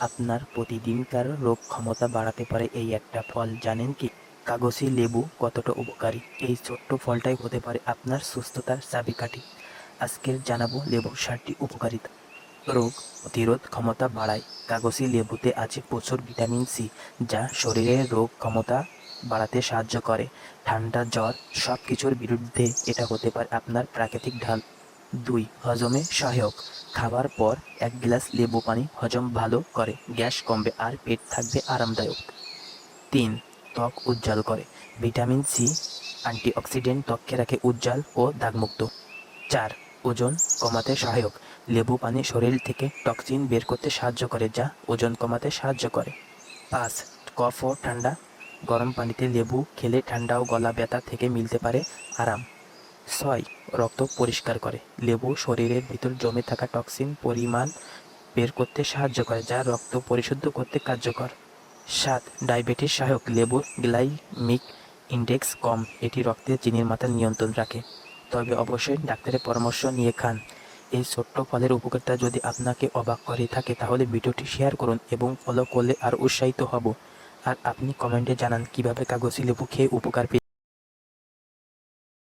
আপনার প্রতিদিনকার রোগ ক্ষমতা বাড়াতে পারে এই একটা ফল। জানেন কি, কাগজি লেবু কতটা উপকারী? এই ছোট্ট ফলটাই হতে পারে আপনার সুস্থতার চাবিকাঠি। আজকের জানাব লেবুর সারটি উপকারিতা। রোগ প্রতিরোধ ক্ষমতা বাড়ায়। কাগজি লেবুতে আছে প্রচুর ভিটামিন সি, যা শরীরের রোগ ক্ষমতা বাড়াতে সাহায্য করে। ঠান্ডা জ্বর সব কিছুর বিরুদ্ধে এটা হতে পারে আপনার প্রাকৃতিক ঢাল। দুই, হজমে সহায়ক। খাবার পর এক গ্লাস লেবু পানি হজম ভালো করে। গ্যাস কমবে আর পেট থাকবে আরামদায়ক। তিন, ত্বক উজ্জ্বল করে। ভিটামিন সি, অ্যান্টিঅক্সিডেন্ট ত্বককে রাখে উজ্জ্বল ও দাগমুক্ত। চার, ওজন কমাতে সহায়ক। লেবু পানি শরীর থেকে টক্সিন বের করতে সাহায্য করে, যা ওজন কমাতে সাহায্য করে। পাঁচ, কফ ও ঠান্ডা। গরম পানিতে লেবু খেলে ঠান্ডা ও গলা ব্যথা থেকে মিলতে পারে আরাম। ছয়, রক্ত পরিষ্কার করে। লেবু শরীরের ভিতর জমে থাকা টক্সিন পরিমাণ বের করতে সাহায্য করে, যা রক্ত পরিশুদ্ধ করতে কার্যকর। সাত, ডায়াবেটিস সহায়ক। লেবুর গ্লাইমিক ইন্ডেক্স কম, এটি রক্তে চিনির মাত্রা নিয়ন্ত্রণ রাখে। তবে অবশ্যই ডাক্তারের পরামর্শ নিয়ে খান। এই ছোট্ট ফলের উপকারিতা যদি আপনাকে অবাক করে থাকে, তাহলে ভিডিওটি শেয়ার করুন এবং ফলো করলে আর উৎসাহিত হব। আর আপনি কমেন্টে জানান কীভাবে কাগজি লেবু খেয়ে উপকার পেয়ে